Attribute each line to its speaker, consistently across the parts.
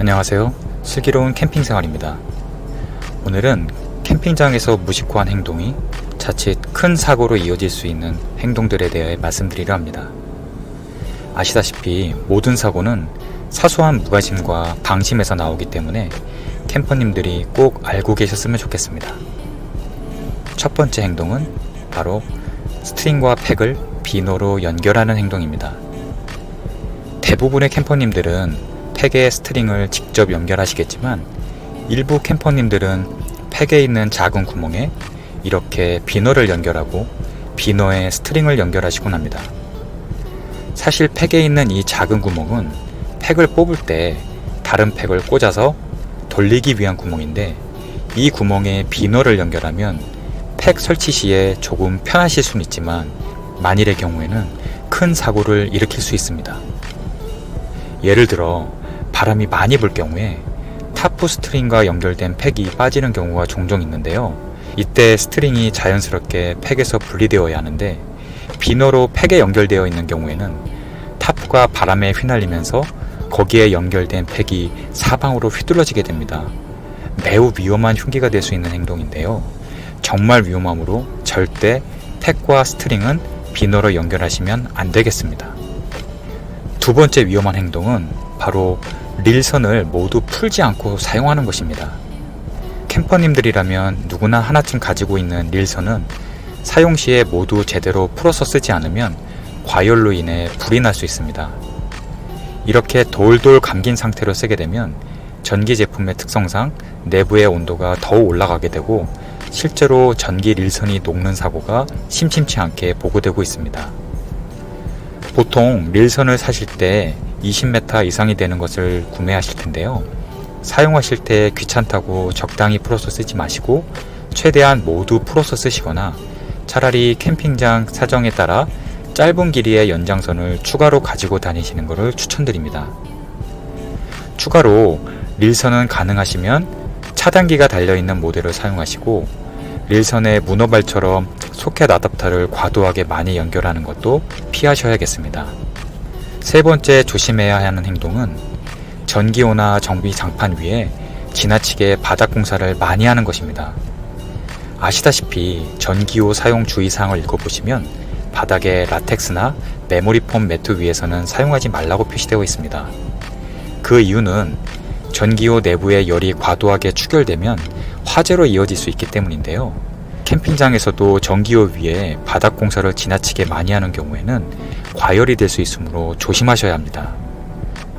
Speaker 1: 안녕하세요. 슬기로운 캠핑 생활입니다. 오늘은 캠핑장에서 무심코한 행동이 자칫 큰 사고로 이어질 수 있는 행동들에 대해 말씀드리려 합니다. 아시다시피 모든 사고는 사소한 무관심과 방심에서 나오기 때문에 캠퍼님들이 꼭 알고 계셨으면 좋겠습니다. 첫 번째 행동은 바로 스트링과 팩을 비노로 연결하는 행동입니다. 대부분의 캠퍼님들은 팩에 스트링을 직접 연결하시겠지만 일부 캠퍼님들은 팩에 있는 작은 구멍에 이렇게 비너를 연결하고 비너에 스트링을 연결하시곤 합니다. 사실 팩에 있는 이 작은 구멍은 팩을 뽑을 때 다른 팩을 꽂아서 돌리기 위한 구멍인데 이 구멍에 비너를 연결하면 팩 설치 시에 조금 편하실 수는 있지만 만일의 경우에는 큰 사고를 일으킬 수 있습니다. 예를 들어 바람이 많이 불 경우에 타프 스트링과 연결된 팩이 빠지는 경우가 종종 있는데요. 이때 스트링이 자연스럽게 팩에서 분리되어야 하는데 비너로 팩에 연결되어 있는 경우에는 타프가 바람에 휘날리면서 거기에 연결된 팩이 사방으로 휘둘러지게 됩니다. 매우 위험한 흉기가 될 수 있는 행동인데요. 정말 위험하므로 절대 팩과 스트링은 비너로 연결하시면 안 되겠습니다. 두 번째 위험한 행동은 바로 릴선을 모두 풀지 않고 사용하는 것입니다. 캠퍼님들이라면 누구나 하나쯤 가지고 있는 릴선은 사용 시에 모두 제대로 풀어서 쓰지 않으면 과열로 인해 불이 날 수 있습니다. 이렇게 돌돌 감긴 상태로 쓰게 되면 전기 제품의 특성상 내부의 온도가 더 올라가게 되고 실제로 전기 릴선이 녹는 사고가 심심치 않게 보고되고 있습니다. 보통 릴선을 사실 때 20m 이상이 되는 것을 구매하실 텐데요. 사용하실 때 귀찮다고 적당히 풀어서 쓰지 마시고 최대한 모두 풀어서 쓰시거나 차라리 캠핑장 사정에 따라 짧은 길이의 연장선을 추가로 가지고 다니시는 것을 추천드립니다. 추가로 릴선은 가능하시면 차단기가 달려있는 모델을 사용하시고 릴선의 문어발처럼 소켓 아답터를 과도하게 많이 연결하는 것도 피하셔야겠습니다. 세 번째 조심해야 하는 행동은 전기호나 정비 장판 위에 지나치게 바닥 공사를 많이 하는 것입니다. 아시다시피 전기호 사용 주의사항을 읽어보시면 바닥에 라텍스나 메모리폼 매트 위에서는 사용하지 말라고 표시되어 있습니다. 그 이유는 전기호 내부에 열이 과도하게 축열되면 화재로 이어질 수 있기 때문인데요. 캠핑장에서도 전기호 위에 바닥 공사를 지나치게 많이 하는 경우에는 과열이 될 수 있으므로 조심하셔야 합니다.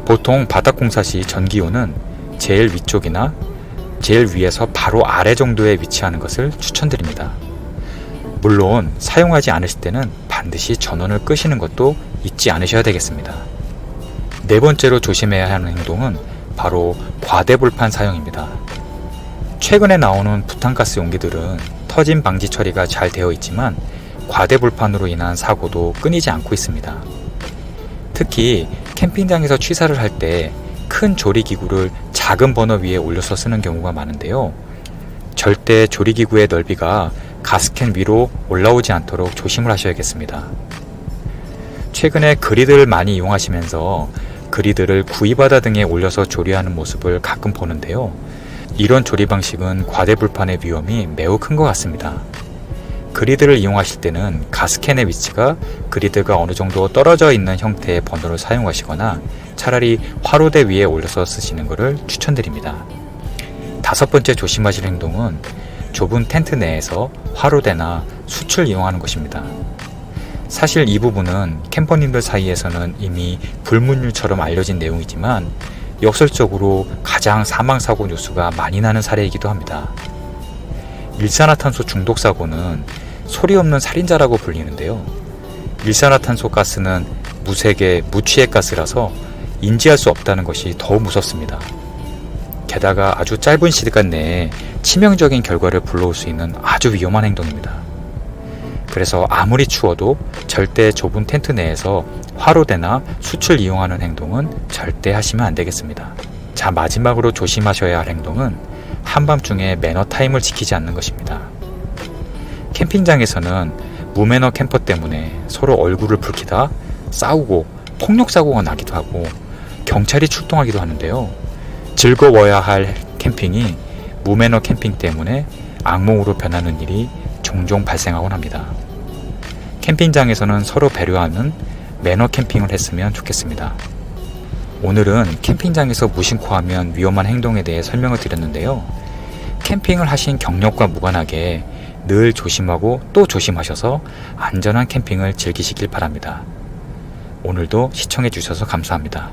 Speaker 1: 보통 바닥 공사 시 전기호는 제일 위쪽이나 제일 위에서 바로 아래 정도에 위치하는 것을 추천드립니다. 물론 사용하지 않으실 때는 반드시 전원을 끄시는 것도 잊지 않으셔야 되겠습니다. 네 번째로 조심해야 하는 행동은 바로 과대불판 사용입니다. 최근에 나오는 부탄가스 용기들은 터진 방지 처리가 잘 되어 있지만 과대불판으로 인한 사고도 끊이지 않고 있습니다. 특히 캠핑장에서 취사를 할 때 큰 조리기구를 작은 버너 위에 올려서 쓰는 경우가 많은데요. 절대 조리기구의 넓이가 가스캔 위로 올라오지 않도록 조심을 하셔야겠습니다. 최근에 그리드를 많이 이용하시면서 그리드를 구이바다 등에 올려서 조리하는 모습을 가끔 보는데요. 이런 조리 방식은 과대불판의 위험이 매우 큰 것 같습니다. 그리드를 이용하실 때는 가스캔의 위치가 그리드가 어느 정도 떨어져 있는 형태의 버너를 사용하시거나 차라리 화로대 위에 올려서 쓰시는 것을 추천드립니다. 다섯 번째 조심하실 행동은 좁은 텐트 내에서 화로대나 숯을 이용하는 것입니다. 사실 이 부분은 캠퍼님들 사이에서는 이미 불문율처럼 알려진 내용이지만 역설적으로 가장 사망사고 뉴스가 많이 나는 사례이기도 합니다. 일산화탄소 중독 사고는 소리 없는 살인자라고 불리는데요. 일산화탄소 가스는 무색의 무취의 가스라서 인지할 수 없다는 것이 더 무섭습니다. 게다가 아주 짧은 시간 내에 치명적인 결과를 불러올 수 있는 아주 위험한 행동입니다. 그래서 아무리 추워도 절대 좁은 텐트 내에서 화로대나 숯을 이용하는 행동은 절대 하시면 안 되겠습니다. 자, 마지막으로 조심하셔야 할 행동은 한밤중에 매너 타임을 지키지 않는 것입니다. 캠핑장에서는 무매너 캠퍼 때문에 서로 얼굴을 붉히다 싸우고 폭력 사고가 나기도 하고 경찰이 출동하기도 하는데요. 즐거워야 할 캠핑이 무매너 캠핑 때문에 악몽으로 변하는 일이 종종 발생하곤 합니다. 캠핑장에서는 서로 배려하는 매너 캠핑을 했으면 좋겠습니다. 오늘은 캠핑장에서 무심코 하면 위험한 행동에 대해 설명을 드렸는데요. 캠핑을 하신 경력과 무관하게 늘 조심하고 또 조심하셔서 안전한 캠핑을 즐기시길 바랍니다. 오늘도 시청해 주셔서 감사합니다.